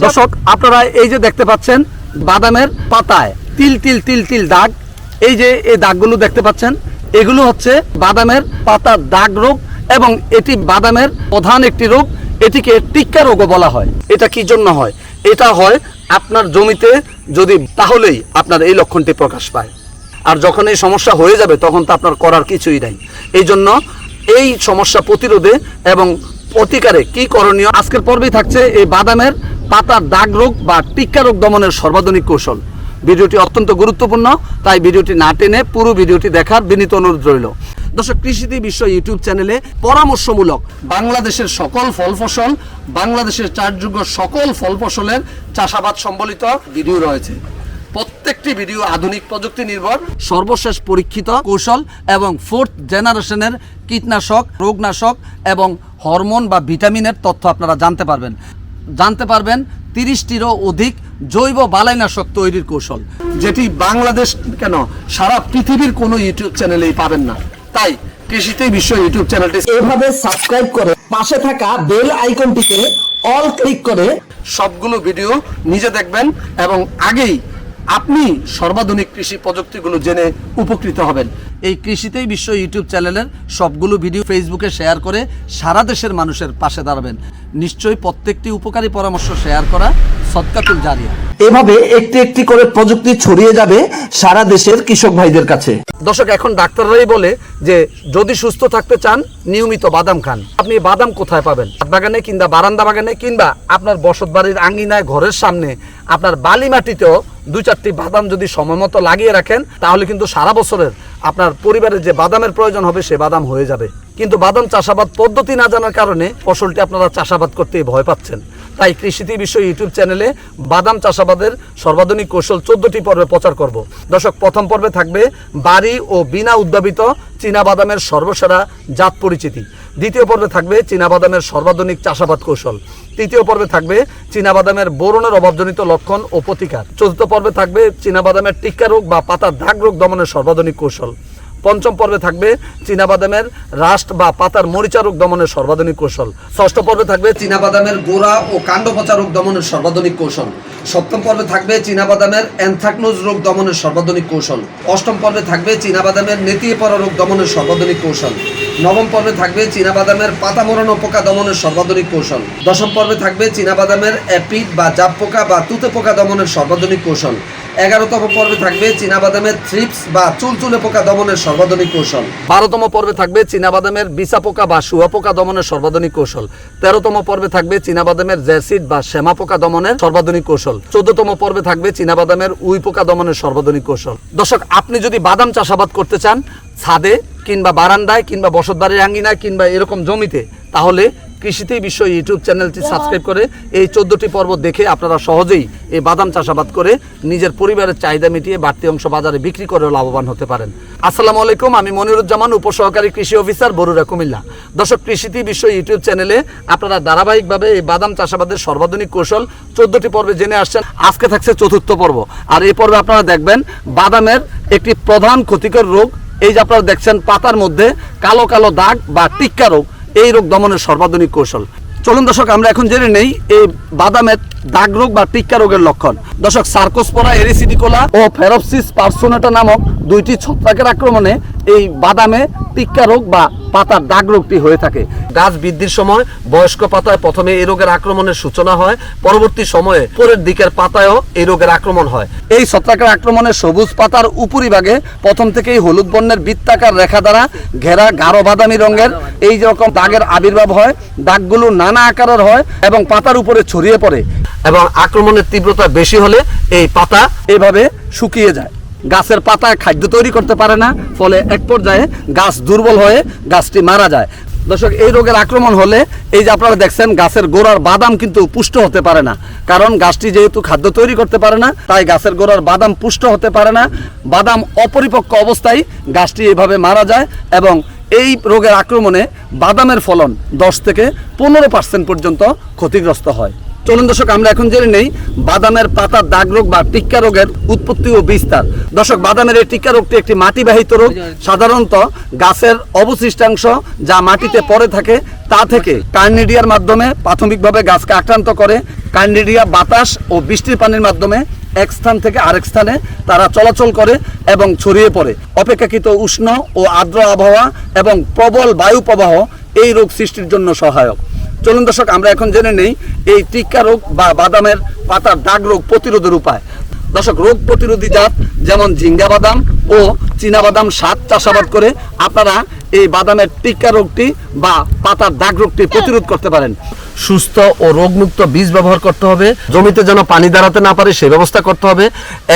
দর্শক, আপনারা এই যে দেখতে পাচ্ছেন বাদামের পাতায় তিল তিল তিল তিল দাগ, এই যে এই দাগগুলো দেখতে পাচ্ছেন, এগুলো হচ্ছে বাদামের পাতার দাগ রোগ এবং এটি বাদামের প্রধান একটি রোগ, এটিকে টিক্কা রোগও বলা হয়। এটা কি জন্য হয়? এটা হয় আপনার জমিতে যদি, তাহলেই আপনার এই লক্ষণটি প্রকাশ পায়। আর যখন এই সমস্যা হয়ে যাবে, তখন তো আপনার করার কিছুই নাই। এই জন্য এই সমস্যা প্রতিরোধে এবং প্রতিকারে কি করণীয়? আজকের পর্বেই থাকছে এই বাদামের পাতার দাগ রোগ বা টিক্কা রোগ দমনের সর্বাধুনিক কৌশল। ভিডিওটি অত্যন্ত গুরুত্বপূর্ণ, তাই ভিডিওটি না টেনে পুরো ভিডিওটি দেখার বিনীত অনুরোধ রইল। দর্শক কৃষিতে বিশ্ব ইউটিউব চ্যানেলে পরামর্শমূলক বাংলাদেশের সকল ফল ফসল বাংলাদেশের চারযোগ্য সকল ফল ফসলের চাষাবাদ সম্বলিত ভিডিও রয়েছে। প্রত্যেকটি ভিডিও আধুনিক প্রযুক্তি নির্ভর, সর্বশেষ পরীক্ষিত কৌশল এবং ফোর্থ জেনারেশনের কীটনাশক, রোগনাশক এবং হরমোন বা ভিটামিনের তথ্য আপনারা জানতে পারবেন। জানতে পারবেন তিরিশটিরও অধিক জৈব বালাইনাশক তৈরির কৌশল যেটি বাংলাদেশ কেন সারা পৃথিবীর কোনো ইউটিউব চ্যানেলেই পাবেন না। তাই কৃষিতে বিশ্ব ইউটিউব চ্যানেলটি এভাবে সাবস্ক্রাইব করে পাশে থাকা বেল আইকনটিকে অল ক্লিক করে সবগুলো ভিডিও নিজে দেখবেন এবং আগেই আপনি সর্বাধুনিক কৃষি প্রযুক্তিগুলো জেনে উপকৃত হবেন। এই কৃষিতেই বিশ্ব ইউটিউব চ্যানেলের সবগুলো ভিডিও ফেসবুকে শেয়ার করে সারা দেশের মানুষের পাশে দাঁড়াবেন। নিশ্চয়ই প্রত্যেকটি উপকারী পরামর্শ শেয়ার করা সৎকাতুল জারিয়া। এভাবে একটি একটি করে প্রযুক্তি ছড়িয়ে যাবে সারা দেশের কৃষক ভাইদের কাছে। দর্শক এখন ডাক্তাররাই বলে যে যদি সুস্থ থাকতে চান নিয়মিত বাদাম খান। আপনি বাদাম কোথায় পাবেন? বাগানে কিংবা বারান্দা বাগানে কিংবা আপনার বসত বাড়ির আঙ্গিনায় ঘরের সামনে আপনার বালি মাটিতেও দু চারটি বাদাম যদি সময় মতো লাগিয়ে রাখেন তাহলে কিন্তু সারা বছরের আপনার পরিবারের যে বাদামের প্রয়োজন হবে সে বাদাম হয়ে যাবে। কিন্তু বাদাম চাষাবাদ পদ্ধতি না জানার কারণে ফসলটি আপনারা চাষাবাদ করতে ভয় পাচ্ছেন। তাই কৃষিতে বিশ্ব ইউটিউব চ্যানেলে বাদাম চাষাবাদের সর্বাধুনিক কৌশল চোদ্দটি পর্বে প্রচার করব। দর্শক, প্রথম পর্বে থাকবে বাড়ি ও বিনা উদ্ভাবিত চীনা বাদামের সর্বসেরা জাত পরিচিতি। দ্বিতীয় পর্বে থাকবে চীনা বাদামের সর্বাধুনিক চাষাবাদ কৌশল। তৃতীয় পর্বে থাকবে চীনা বাদামের অভাবজনিত লক্ষণ ও প্রতিকার। চতুর্থ পর্বে থাকবে চীনা বাদামের টিক্কা রোগ বা পাতা দাগ রোগ দমনের সর্বাধুনিক কৌশল। পঞ্চম পর্বে থাকবে চীনাবাদামের রাষ্ট বা পাতার মরিচা রোগ দমনের সর্বাধুনিক কৌশল। ষষ্ঠ পর্বে থাকবে চীনাবাদামের গোড়া ও কাণ্ড রোগ দমনের সর্বাধুনিক কৌশল। সপ্তম পর্বে থাকবে চীনাবাদামের অ্যানথ্রাকনোজ রোগ দমনের সর্বাধুনিক কৌশল। অষ্টম পর্বে থাকবে চীনাবাদামের নেতিয়ে পড়া রোগ দমনের সর্বাধুনিক কৌশল। নবম পর্বে থাকবে চীনাবাদামের পাতা মরানো পোকা দমনের সর্বাধুনিক কৌশল। দশম পর্বে থাকবে চীনাবাদামের অ্যাপিড বা জাপ পোকা বা তুতে পোকা দমনের সর্বাধুনিক কৌশল। এগারোতম পর্বে থাকবে চীনাবাদামের থ্রিপস বা চুলচুলে পোকা দমনের সর্বাধুনিক কৌশল। বারোতম পর্বে থাকবে চীনাবাদামের বিছা পোকা বা শুয়া পোকা দমনের সর্বাধুনিক কৌশল। তেরোতম পর্বে থাকবে চীনাবাদামের জ্যাসিড বা শ্যামা পোকা দমনের সর্বাধুনিক কৌশল। চোদ্দতম পর্বে থাকবে চীনাবাদামের উই পোকা দমনের সর্বাধুনিক কৌশল। দর্শক, আপনি যদি বাদাম চাষাবাদ করতে চান, ছাদে কিংবা বারান্দায় কিংবা বসতবাড়ির আঙ্গিনায় কিংবা এরকম জমিতে, তাহলে কৃষিতেই বিশ্ব ইউটিউব চ্যানেলটি সাবস্ক্রাইব করে এই চোদ্দটি পর্ব দেখে আপনারা সহজেই এই বাদাম চাষাবাদ করে নিজের পরিবারের চাহিদা মিটিয়ে বাড়তি অংশ বাজারে বিক্রি করে লাভবান হতে পারেন। আসসালামু আলাইকুম, আমি মনিরুজ্জামান, উপসহকারী কৃষি অফিসার বরুরা কুমিল্লা। দর্শক কৃষিতে বিশ্ব ইউটিউব চ্যানেলে আপনারা ধারাবাহিকভাবে এই বাদাম চাষাবাদের সর্বাধুনিক কৌশল চোদ্দটি পর্বে জেনে আসছেন। আজকে থাকছে চতুর্থ পর্ব। আর এই পর্বে আপনারা দেখবেন বাদামের একটি প্রধান ক্ষতিকর রোগ। এই যে আপনারা দেখছেন, পাতার মধ্যে কালো কালো দাগ বা টিক্কা রোগ। এই রোগ দমনের সর্বাধুনিক কৌশল। চলুন দর্শক আমরা এখন জেনে নেই এই বাদামের দাগ রোগ বা টিক্কা রোগের লক্ষণ। দর্শক, সার্কোস্পোরা, এরিসিডিকোলা ও ফেরোপসিস পার্সোনেটা নামক দুইটি ছত্রাকের আক্রমণে এই বাদামে টিক্কা রোগ বা পাতার দাগ রোগটি হয়ে থাকে। গাছ বৃদ্ধির সময় বয়স্ক পাতায় প্রথমে এই রোগের আক্রমণের সূচনা হয়, পরবর্তী সময়ে পরের দিকের পাতায়ও এই রোগের আক্রমণ হয়। এই ছত্রাকের আক্রমণে সবুজ পাতার উপরিভাগে প্রথম থেকেই হলুদ বর্ণের বৃত্তাকার রেখা দ্বারা ঘেরা গাঢ় বাদামি রঙের এই রকম দাগের আবির্ভাব হয়। দাগগুলো নানা আকারের হয় এবং পাতার উপরে ছড়িয়ে পড়ে। এবং আক্রমণের তীব্রতা বেশি হলে এই পাতা এভাবে শুকিয়ে যায়। গাছের পাতায় খাদ্য তৈরি করতে পারে না, ফলে এক পর্যায়ে গাছ দুর্বল হয়ে গাছটি মারা যায়। দর্শক, এই রোগের আক্রমণ হলে এই যে আপনারা দেখছেন, গাছের গোড়ার বাদাম কিন্তু পুষ্ট হতে পারে না। কারণ গাছটি যেহেতু খাদ্য তৈরি করতে পারে না, তাই গাছের গোড়ার বাদাম পুষ্ট হতে পারে না। বাদাম অপরিপক্ক অবস্থায় গাছটি এভাবে মারা যায় এবং এই রোগের আক্রমণে বাদামের ফলন দশ থেকে পনেরো পার্সেন্ট পর্যন্ত ক্ষতিগ্রস্ত হয়। চলুন দর্শক, আমরা এখন জেনে নেই বাদামের পাতা, দাগ রোগ বা টিক্কা রোগের উৎপত্তি ও বিস্তার। দর্শক, বাদামের এই টিক্কা রোগটি একটি মাটিবাহিত রোগ সাধারণত গাছের অবশিষ্টাংশ যা মাটিতে পড়ে থাকে, তা থেকে কার্নিডিয়ার মাধ্যমে প্রাথমিকভাবে গাছকে আক্রান্ত করে। কার্নিডিয়া বাতাস ও বৃষ্টির পানির মাধ্যমে এক স্থান থেকে আরেক স্থানে তারা চলাচল করে এবং ছড়িয়ে পড়ে। অপেক্ষাকৃত উষ্ণ ও আর্দ্র আবহাওয়া এবং প্রবল বায়ু প্রবাহ এই রোগ সৃষ্টির জন্য সহায়ক। চলুন দর্শক, আমরা এখন জেনে নেই এই টিক্কা রোগ বা বাদামের পাতার দাগ রোগ প্রতিরোধের উপায়। দর্শক, রোগ প্রতিরোধী জাত যেমন ঝিঙ্গা বাদাম ও চীনা বাদাম সাত চাষাবাদ করে আপনারা এই বাদামের টিক্কা রোগটি বা পাতার দাগ রোগটি প্রতিরোধ করতে পারেন। সুস্থ ও রোগমুক্ত বীজ ব্যবহার করতে হবে। জমিতে যেন পানি দাঁড়াতে না পারে সেই ব্যবস্থা করতে হবে।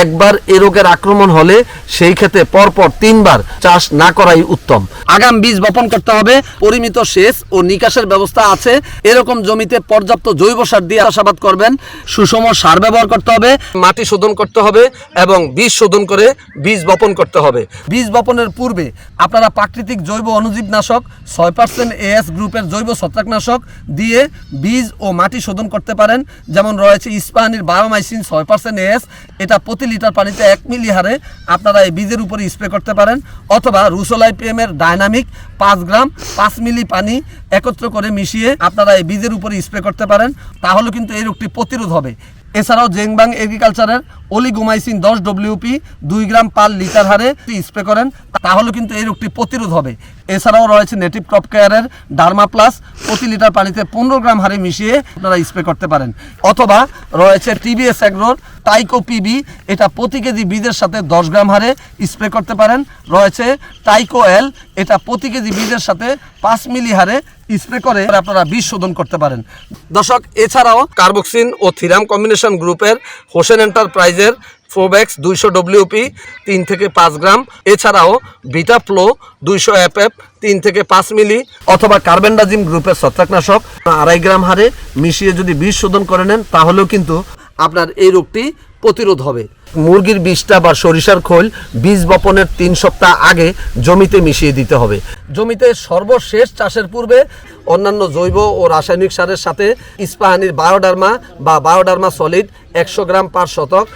একবার এই রোগের আক্রমণ হলে সেই ক্ষেত্রে পরপর তিনবার চাষ না করাই উত্তম। আগাম বীজ বপন করতে হবে। পরিমিত সেচ ও নিকাশের ব্যবস্থা আছে। এরকম জমিতে পর্যাপ্ত জৈব সার দিয়ে চাষাবাদ করবেন। সুষম সার ব্যবহার করতে হবে। মাটি শোধন করতে হবে এবং বীজ শোধন করে বীজ বপন করতে হবে। বীজ বপনের পূর্বে আপনারা প্রাকৃতিক জৈব অনুজীবনাশক, ছয় পার্সেন্ট এএস গ্রুপের জৈব ছত্রাকনাশক দিয়ে বীজ ও মাটি শোধন করতে পারেন। যেমন রয়েছে ইস্পাহানির বায়োমাইসিন, ছয় পার্সেন্ট এএস এটা প্রতি লিটার পানিতে এক মিলি হারে আপনারা এই বীজের উপরে স্প্রে করতে পারেন। অথবা রুসোলাই পিএমের ডাইনামিক পাঁচ গ্রাম, পাঁচ মিলি পানি একত্র করে মিশিয়ে আপনারা এই বীজের উপরে স্প্রে করতে পারেন। তাহলে কিন্তু এই রোগটি প্রতিরোধ হবে। এছাড়াও জেংবাং এগ্রিকালচারের অলিগোমাইসিন দশ ডব্লিউপি দুই গ্রাম পার লিটার হারে স্প্রে করেন। তাহলে কিন্তু এই রোগটি প্রতিরোধ হবে। এছাড়াও রয়েছে নেটিভ ক্রপ কেয়ারের ডার্মা প্লাস প্রতি লিটার পানিতে পনেরো গ্রাম হারে মিশিয়ে আপনারা স্প্রে করতে পারেন। অথবা রয়েছে টিবিএস অ্যাগ্রোর টাইকো পিবি এটা প্রতি কেজি বীজের সাথে দশ গ্রাম হারে স্প্রে করতে পারেন। রয়েছে টাইকো এল এটা প্রতি কেজি বীজের সাথে পাঁচ মিলি হারে স্প্রে করে আপনারা বীজ শোধন করতে পারেন। দর্শক, এছাড়াও কার্বক্সিন ও থিরাম কম্বিনেশন গ্রুপের হোসেন এন্টারপ্রাইজের ফোব্যাক্স দুইশো ডব্লিউপি তিন থেকে পাঁচ গ্রাম। এছাড়াও বিটা ফ্লো দুইশো এফএফ তিন থেকে পাঁচ মিলি। অথবা কার্বেন্ডাজিম গ্রুপের ছত্রাকনাশক। আড়াই গ্রাম হারে মিশিয়ে যদি বীজ শোধন করে নেন, তাহলেও কিন্তু আপনার এই রোগটি প্রতিরোধ হবে। মুরগির বীজটা বা সরিষার খোল বীজ বপনের তিন সপ্তাহ আগে জমিতে মিশিয়ে দিতে হবে। জমিতে সর্বশেষ চাষের পূর্বে অন্যান্য জৈব ও রাসায়নিক সারের সাথে ইস্পাহানির বায়োডার্মা বা বায়োডার্মা সলিড একশো গ্রাম পার শতক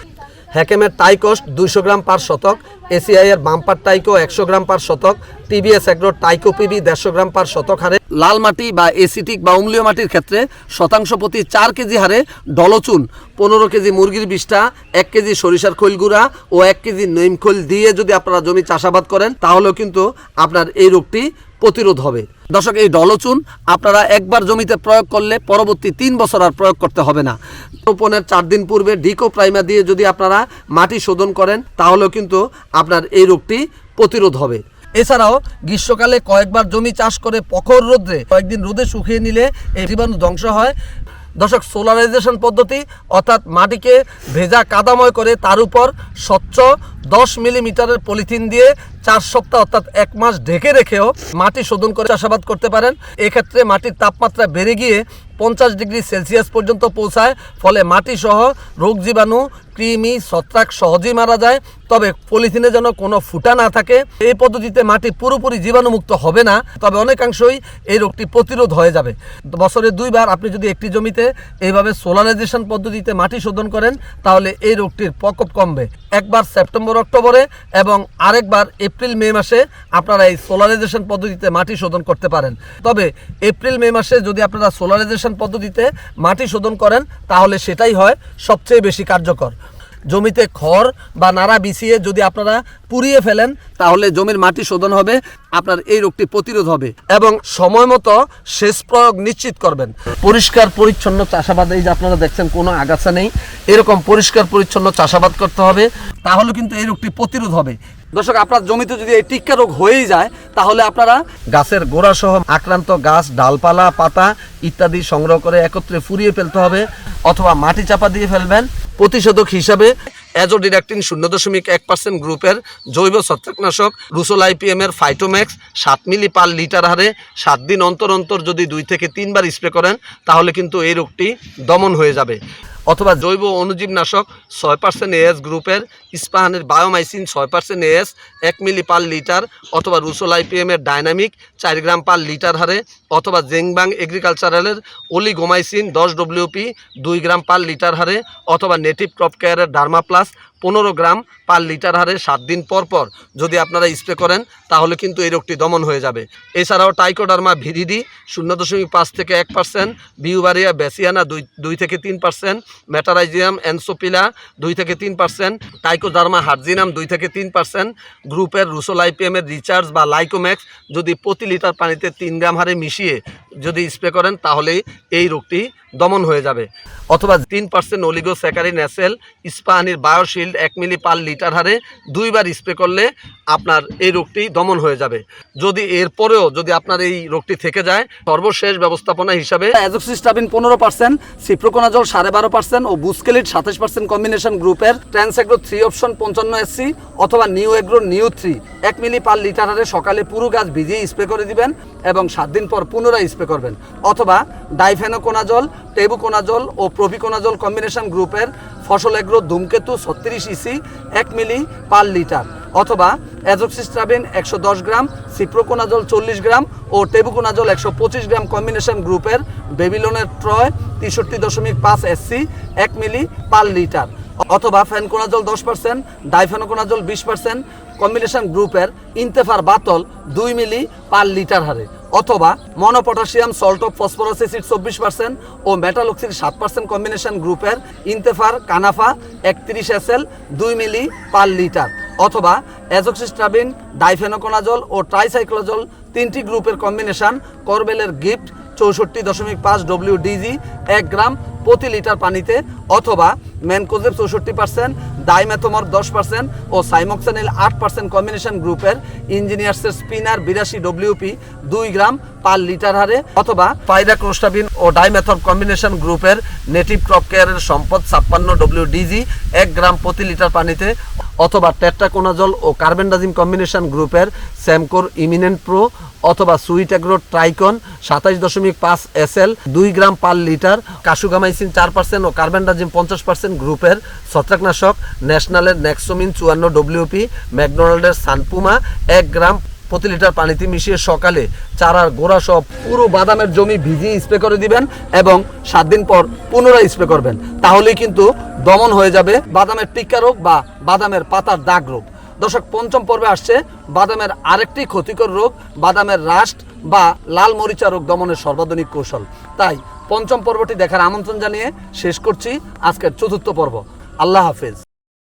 হ্যাকেমের টাইকস্ট দুইশো গ্রাম পার শতক এসিআইয়ের বাম্পার টাইকো একশো গ্রাম পার শতক টিবিএস এগ্রো টাইকো পিবি দেড়শো গ্রাম পার শতক হারে। লাল মাটি বা এসিটিক বা অম্লীয় মাটির ক্ষেত্রে শতাংশ প্রতি চার কেজি হারে ডলচুন। পনেরো কেজি মুরগির বিষটা এক কেজি সরিষার খৈল গুঁড়া ও এক কেজি নইম খৈল দিয়ে যদি আপনারা জমি চাষাবাদ করেন, তাহলেও কিন্তু আপনার এই রোগটি প্রতিরোধ হবে। দর্শক, এই ডলচুন আপনারা একবার জমিতে প্রয়োগ করলে পরবর্তী তিন বছর আর প্রয়োগ করতে হবে না। রোপণের চার দিন পূর্বে ডিকো প্রাইমা দিয়ে যদি আপনারা মাটি শোধন করেন, তাহলেও কিন্তু আপনার এই রোগটি প্রতিরোধ হবে। এছাড়াও গ্রীষ্মকালে কয়েকবার জমি চাষ করে প্রখর রোদ্রে কয়েকদিন রোদে শুকিয়ে নিলে এই জীবাণু ধ্বংস হয়। দর্শক, সোলারাইজেশন পদ্ধতি অর্থাৎ মাটিকে ভেজা কাদাময় করে তার উপর স্বচ্ছ দশ মিলিমিটারের পলিথিন দিয়ে চার সপ্তাহ অর্থাৎ এক মাস ঢেকে রেখেও মাটি শোধন করে চাষাবাদ করতে পারেন। এক্ষেত্রে মাটির তাপমাত্রা বেড়ে গিয়ে পঞ্চাশ ডিগ্রি সেলসিয়াস পর্যন্ত পৌঁছায়। ফলে মাটি সহ রোগ জীবাণু, কৃমি, ছত্রাক সহজেই মারা যায়। তবে পলিথিনে যেন কোনো ফুটা না থাকে। এই পদ্ধতিতে মাটি পুরোপুরি জীবাণুমুক্ত হবে না। তবে অনেকাংশই এই রোগটি প্রতিরোধ হয়ে যাবে। বছরে দুইবার আপনি যদি একটি জমিতে এইভাবে সোলারাইজেশন পদ্ধতিতে মাটি শোধন করেন, তাহলে এই রোগটির প্রকোপ কমবে। একবার সেপ্টেম্বর, অক্টোবরে এবং আরেকবার এপ্রিল, মে মাসে আপনারা এই সোলারাইজেশন পদ্ধতিতে মাটি শোধন করতে পারেন। তবে এপ্রিল, মে মাসে যদি আপনারা সোলারাইজেশন পদ্ধতিতে মাটি শোধন করেন, তাহলে সেটাই হয় সবচেয়ে বেশি কার্যকর। জমিতে খড় বা নাড়া বিছিয়ে যদি আপনারা পুড়িয়ে ফেলেন, তাহলে জমির মাটি শোধন হবে, আপনার এই রোগটি প্রতিরোধ হবে এবং সময় মতো শেষ প্রয়োগ নিশ্চিত করবেন। পরিষ্কার পরিচ্ছন্ন চাষাবাদ, এই যে আপনারা দেখছেন, কোনো আগাছা নেই। এরকম পরিষ্কার পরিচ্ছন্ন চাষাবাদ করতে হবে, তাহলে কিন্তু এই রোগটি প্রতিরোধ হবে। দর্শক, আপনার জমিতে যদি এই টিক্কা রোগ হয়েই যায়, তাহলে আপনারা গাছের গোড়া সহ আক্রান্ত গাছ, ডালপালা, পাতা ইত্যাদি সংগ্রহ করে একত্রে ফুরিয়ে ফেলতে হবে অথবা মাটি চাপা দিয়ে ফেলবেন। প্রতিষেধক হিসাবে অ্যাজোডিডাক্টিন শূন্য দশমিক এক পার্সেন্ট গ্রুপের জৈব ছত্রাকনাশক রুসোল আইপিএম এর ফাইটোম্যাক্স সাত মিলি পার লিটার হারে সাত দিন অন্তর অন্তর যদি দুই থেকে তিনবার স্প্রে করেন, তাহলে কিন্তু এই রোগটি দমন হয়ে যাবে। অথবা জৈব অনুজীবনাশক ছয় পার্সেন্ট এএস গ্রুপের ইস্পাহানের বায়োমাইসিন ছয় পার্সেন্ট এএস এক মিলি পার লিটার অথবা রুসোল আইপিএমের ডাইনামিক চার গ্রাম পার লিটার হারে অথবা জেংবাং এগ্রিকালচারালের অলিগোমাইসিন দশ ডব্লিউপি দুই গ্রাম পার লিটার হারে অথবা নেটিভ ক্রপ কেয়ারের ডার্মা প্লাস পনেরো গ্রাম পার লিটার হারে সাত দিন পর পর যদি আপনারা স্প্রে করেন, তাহলে কিন্তু এই রোগটি দমন হয়ে যাবে। এছাড়াও টাইকোডার্মা ভিরিডি শূন্য দশমিক পাঁচ থেকে এক পার্সেন্ট বিউবারিয়া বেসিয়ানা দুই দুই থেকে তিন পার্সেন্ট মেটারাইজিয়াম এনসোপিলা দুই থেকে তিন পার্সেন্ট টাইকোডার্মা হার্জিনাম দুই থেকে তিন পার্সেন্ট গ্রুপের রুসোলাইপিএমের রিচার্জ বা লাইকোম্যাক্স যদি প্রতি লিটার পানিতে তিন গ্রাম হারে মিশিয়ে যদি স্প্রে করেন, তাহলেই এই রোগটি দমন হয়ে যাবে। অথবা তিন পার্সেন্ট অলিগো স্যাকারিন অ্যাসেল ইস্পাহানির বায়োশিল্ড এক মিলি পার লিটার হারে দুইবার স্প্রে করলে আপনার এই রোগটি দমন হয়ে যাবে। যদি এরপরেও যদি আপনার এই রোগটি থেকে যায়, সর্বশেষ ব্যবস্থাপনা হিসাবে অ্যাজোক্সিস্টাবিন পনেরো পার্সেন্ট সিপ্রোকোনাজল সাড়ে বারো পার্সেন্ট ও বুস্কেলিট সাতাশ পার্সেন্ট কম্বিনেশন গ্রুপের ট্রান্সএগ্রো থ্রি অপশন পঞ্চান্ন এসসি অথবা নিউ এগ্রো নিউ থ্রি এক মিলি পার লিটার হারে সকালে পুরো গাছ ভিজিয়ে স্প্রে করে দিবেন এবং সাত দিন পর পুনরায় স্প্রে করবেন। অথবা ডাইফেনোকোনাজল টেবুকোনাজল ও প্রভিকোনাজল কম্বিনেশন গ্রুপের ফসল এগ্রো ধূমকেতু ছত্রিশ ইসি, এক মিলি পার লিটার। অথবা অ্যাজোক্সিস্ট্রাবিন একশো দশ গ্রাম, সিপ্রোকোনাজল চল্লিশ গ্রাম ও টেবুকোনাজল একশো পঁচিশ গ্রাম কম্বিনেশন গ্রুপের বেবিলনের ট্রয় তেষট্টি দশমিক পাঁচ এসসি, এক মিলি পার লিটার। অথবা ফ্যানকোনাজল দশ পার্সেন্ট ডাইফেনোকোনাজল বিশ পার্সেন্ট, কম্বিনেশন গ্রুপের ইন্তেফার বাতল দুই মিলি পার লিটার হারে। অথবা monopotassium salt of phosphorus acid চব্বিশ পার্সেন্ট ও মেটালক্সির সাত পার্সেন্ট কম্বিনেশন গ্রুপের ইন্তেফার কানাফা একত্রিশ এস এল দুই মিলি পার লিটার অথবা অ্যাজোক্সিস্ট্রাবিন ডাইফেনোকোনাজল ও ট্রাইসাইক্লোজল তিনটি গ্রুপের কম্বিনেশন করবেলের গিফট চৌষট্টি দশমিক পাঁচ ডব্লিউ ডিজি এক গ্রাম প্রতি লিটার পানিতে অথবা ম্যানকোজেব চৌষট্টি পার্সেন্ট ডাইমেথোমর দশ পার্সেন্ট ও সাইমক্সানিল আট পার্সেন্ট কম্বিনেশন গ্রুপের ইঞ্জিনিয়ার্সের স্পিনার বিরাশি ডব্লিউপি দুই গ্রাম পার লিটার হারে অথবা পাইরাক্রোস্টাবিন ও ডাইমেথর কম্বিনেশন গ্রুপের নেটিভ ক্রপ কেয়ারের সম্পদ ছাপ্পান্ন ডব্লিউ ডিজি এক গ্রাম প্রতি লিটার পানিতে অথবা টেট্রাকোনাজল ও কার্বেন্ডাজিম কম্বিনেশন গ্রুপের স্যামকোর ইমিনেন্ট প্রো অথবা সুইট অ্যাগ্রো ট্রাইকন সাতাইশ দশমিক পাঁচ এস এল দুই গ্রাম পার লিটার, কাসুগামাইসিন চার পার্সেন্ট ও কার্বেন্ডাজিম পঞ্চাশ পার্সেন্ট গ্রুপের ছত্রাকনাশক ন্যাশনালের নেক্সোমিন চুয়ান্ন ডব্লিউপি ম্যাকডোনাল্ডের সানপুমা, এক গ্রাম প্রতি লিটার পানিতে মিশিয়ে সকালে চারার গোড়া সব পুরো বাদামের জমি ভিজিয়ে স্প্রে করে দিবেন এবং সাত দিন পর পুনরায় স্প্রে করবেন। তাহলেই কিন্তু দমন হয়ে যাবে বাদামের টিক্কা রোগ বা বাদামের পাতার দাগ রোগ। দর্শক, পঞ্চম পর্বে আসছে বাদামের আরেকটি ক্ষতিকর রোগ, বাদামের রাস্ট বা লাল মরিচা রোগ দমনের সর্বাধুনিক কৌশল। তাই পঞ্চম পর্বটি দেখার আমন্ত্রণ জানিয়ে শেষ করছি আজকের চতুর্থ পর্ব। আল্লাহ হাফেজ।